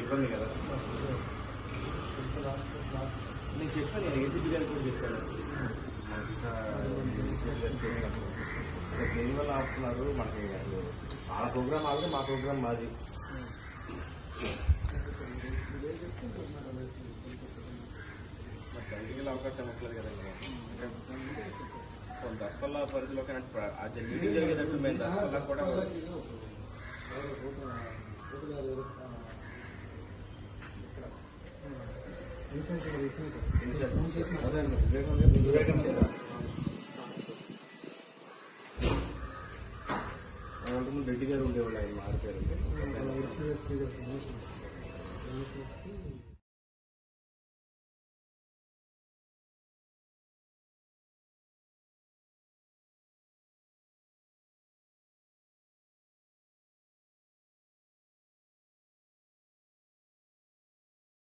ఇబ్బంది కదా నేను చెప్పాను నేను ఏసీపీ గారికి కూడా చెప్పాను మనకి దేనివల్ల ఆపుతున్నారు మనకి అసలు ఆ ప్రోగ్రామ్ ఆల్రెడీ మా ప్రోగ్రామ్ మాది మరి అవకాశం ఇవ్వట్లేదు కదండి. దసపల్లా పరిధిలో ఆ మీటింగ్ జరిగేటప్పుడు మేము దసపల్లా కూడా అంతకుముందు రెడ్డి గారు ఉండేవాళ్ళు ఆయన మారిపోయారు